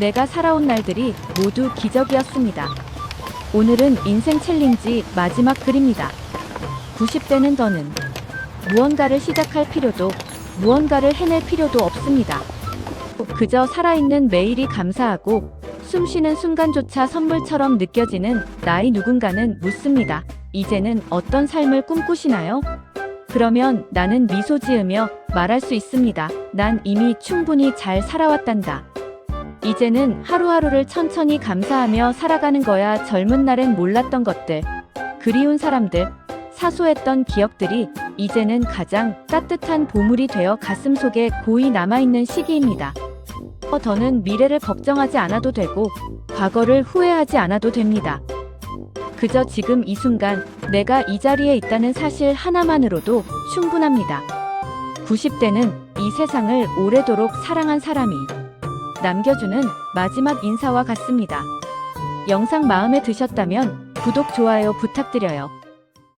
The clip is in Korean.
내가 살아온 날들이 모두 기적이었습니다. 오늘은 인생 챌린지 마지막 글입니다. 90대는 더는 무언가를 시작할 필요도 무언가를 해낼 필요도 없습니다. 그저 살아있는 매일이 감사하고 숨 쉬는 순간조차 선물처럼 느껴지는 나이 누군가는 묻습니다. 이제는 어떤 삶을 꿈꾸시나요? 그러면 나는 미소 지으며 말할 수 있습니다. 난 이미 충분히 잘 살아왔단다. 이제는 하루하루를 천천히 감사하며 살아가는 거야 젊은 날엔 몰랐던 것들, 그리운 사람들, 사소했던 기억들이 이제는 가장 따뜻한 보물이 되어 가슴 속에 고이 남아있는 시기입니다. 어, 더는 미래를 걱정하지 않아도 되고 과거를 후회하지 않아도 됩니다. 그저 지금 이 순간 내가 이 자리에 있다는 사실 하나만으로도 충분합니다. 90대는 이 세상을 오래도록 사랑한 사람이 남겨주는 마지막 인사와 같습니다. 영상 마음에 드셨다면 구독, 좋아요 부탁드려요.